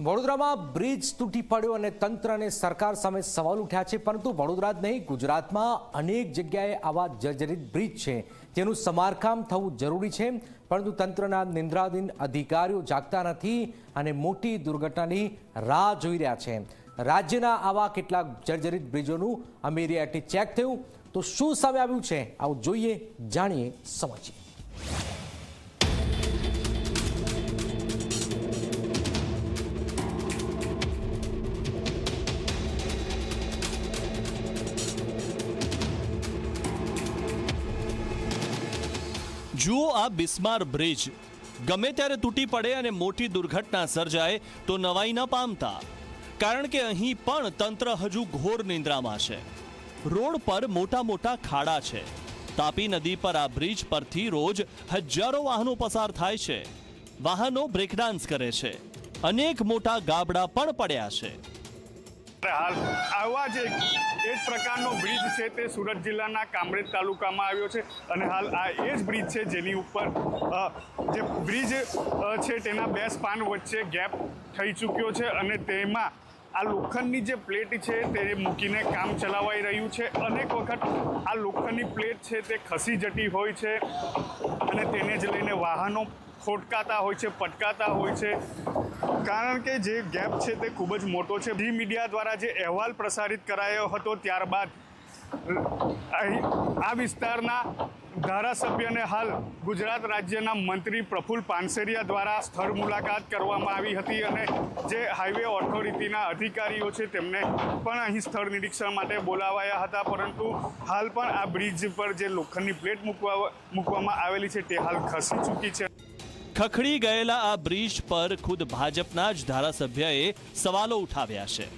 વડોદરામાં બ્રિજ તૂટી પડ્યો અને તંત્ર અને સરકાર સામે સવાલ ઉઠ્યા છે, પરંતુ વડોદરા જ નહીં, ગુજરાતમાં અનેક જગ્યાએ આવા જર્જરિત બ્રિજ છે. તેનું સમારકામ થવું જરૂરી છે, પરંતુ તંત્રના નિંદ્રાધીન અધિકારીઓ જાગતા નથી અને મોટી દુર્ઘટનાની રાહ જોઈ રહ્યા છે. રાજ્યના આવા કેટલાક જર્જરિત બ્રિજોનું અમેરિયાથી ચેક થયું. તો શું સામે આવ્યું છે? આવું જોઈએ, જાણીએ સમજીએ. જુઓ આ બિસ્માર બ્રિજ. ગમે ત્યારે તૂટી પડે અને મોટી દુર્ઘટના સર્જાય, તો નવાઈ ન પામતા. કારણ કે અહીં પણ તંત્ર હજુ ઘોર નિંદ્રામાં છે. રોડ પર મોટા મોટા ખાડા છે. તાપી નદી પર આ બ્રિજ પરથી રોજ હજારો વાહનો પસાર થાય છે. વાહનો બ્રેકડાન્સ કરે છે. અનેક મોટા ગાબડા પણ પડ્યા છે. હાલ આવા જ એક પ્રકારનો બ્રિજ છે તે સુરત જિલ્લાના કામરેજ તાલુકામાં આવ્યો છે અને હાલ આ એ જ બ્રિજ છે જેની ઉપર જે બ્રિજ છે તેના બે સ્પાન વચ્ચે ગેપ થઈ ચૂક્યો છે અને તેમાં આ લોખંડની જે પ્લેટ છે તે મૂકીને કામ ચલાવાઈ રહ્યું છે. અનેક વખત આ લોખંડની પ્લેટ છે તે ખસી જતી હોય છે અને તેને જ લઈને વાહનો ખોટકાતા હોય છે, પટકાતા હોય છે. કારણ કે જે ગેપ છે તે ખૂબ જ મોટો છે. જી મીડિયા દ્વારા જે અહેવાલ પ્રસારિત કરાયો હતો ત્યારબાદ આ વિસ્તારના ધારાસભ્યને હાલ ગુજરાત રાજ્યના મંત્રી પ્રફુલ પાનસેરિયા દ્વારા સ્થળ મુલાકાત કરવામાં આવી હતી અને જે હાઈવે ઓથોરિટીના અધિકારીઓ છે તેમને પણ અહીં સ્થળ નિરીક્ષણ માટે બોલાવાયા હતા. પરંતુ હાલ પણ આ બ્રિજ પર જે લોખંડની પ્લેટ મૂકવા, મૂકવામાં આવેલી છે તે હાલ ખસી ચૂકી છે. ખખડી ગયેલા આ બ્રિજ પર ખુદ ભાજપના જ ધારાસભ્યએ સવાલો ઉઠાવ્યા છે.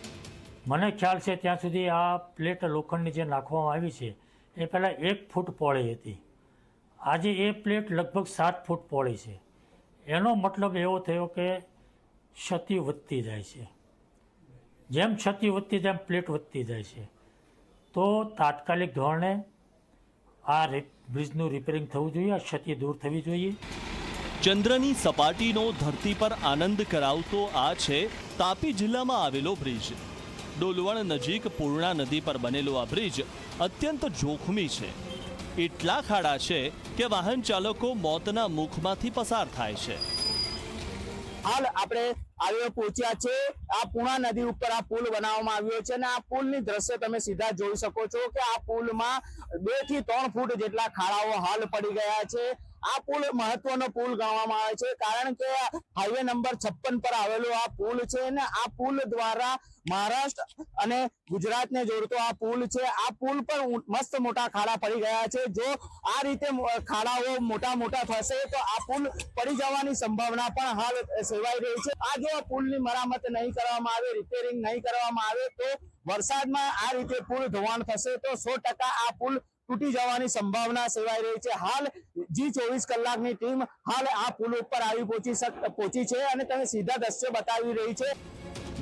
મને ખ્યાલ છે ત્યાં સુધી આ પ્લેટ લોખંડની જે નાખવામાં આવી છે, એ પહેલાં એક ફૂટ પહોળી હતી. આજે એ પ્લેટ લગભગ સાત ફૂટ પહોળી છે. એનો મતલબ એવો થયો કે ક્ષતિ વધતી જાય છે. જેમ ક્ષતિ વધતી તેમ પ્લેટ વધતી જાય છે. તો તાત્કાલિક ધોરણે આ બ્રિજનું રિપેરિંગ થવું જોઈએ, આ ક્ષતિ દૂર થવી જોઈએ. ચંદ્રની સપાટીનો ધરતી પર આનંદ કરાવતો આ છે તાપી જિલ્લામાં આવેલો બ્રિજ. ડોલવણ નજીક પૂર્ણા નદી પર બનેલો આ બ્રિજ અત્યંત જોખમી છે. એટલા ખાડા છે કે વાહન ચાલકો મોતના મુખમાંથી પસાર થાય છે. હાલ આપણે આવ્યો પહોંચ્યા છે. આ પૂર્ણા નદી ઉપર આ પુલ બનાવવામાં આવ્યો છે અને આ પુલની દ્રશ્ય તમે સીધા જોઈ શકો છો કે આ પુલમાં બેથી ત્રણ ફૂટ જેટલા ખાડાઓ હાલ પડી ગયા છે. આ પુલ મહત્વનો પુલ ગણવામાં આવે છે. કારણ કે હાઈવે નંબર છપ્પન પર આવેલો આ પુલ છે અને આ પુલ દ્વારા મહારાષ્ટ્ર અને ગુજરાતને જોડતો આ પુલ છે. આ પુલ પર મસ્ત મોટા ખાડા પડી ગયા છે. જો આ રીતે ખાડાઓ મોટા મોટા થશે તો આ પુલ પડી જવાની સંભાવના પણ હાલ સેવાઈ રહી છે. આ જો પુલની મરામત નહીં કરવામાં આવે રિપેરિંગ નહીં કરવામાં આવે તો વરસાદમાં આ રીતે પુલ ધોવાણ થશે તો સો આ પુલ તૂટી જવાની સંભાવના સેવાઈ રહી છે. હાલ જી ચોવીસ કલાકની ટીમ હાલ આ પુલ ઉપર આવી પહોંચી પહોંચી છે અને તમે સીધા દ્રશ્ય બતાવી રહી છે.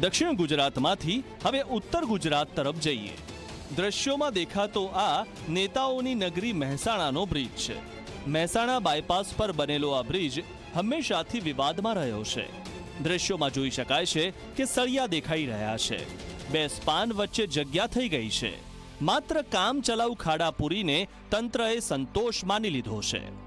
દક્ષિણ ગુજરાતમાંથી હવે ઉત્તર ગુજરાત તરફ જઈએ. દ્રશ્યોમાં દેખાતો આ નેતાઓની નગરી મહેસાણાનો બ્રિજ છે. મહેસાણા બાયપાસ પર બનેલો આ બ્રિજ હંમેશાથી વિવાદમાં રહ્યો છે. દ્રશ્યોમાં જોઈ શકાય છે કે સળિયા દેખાઈ રહ્યા છે. બે સ્પાન વચ્ચે જગ્યા થઈ ગઈ છે. માત્ર કામ ચલાઉ ખાડા પૂરીને તંત્રએ સંતોષ માની લીધો છે.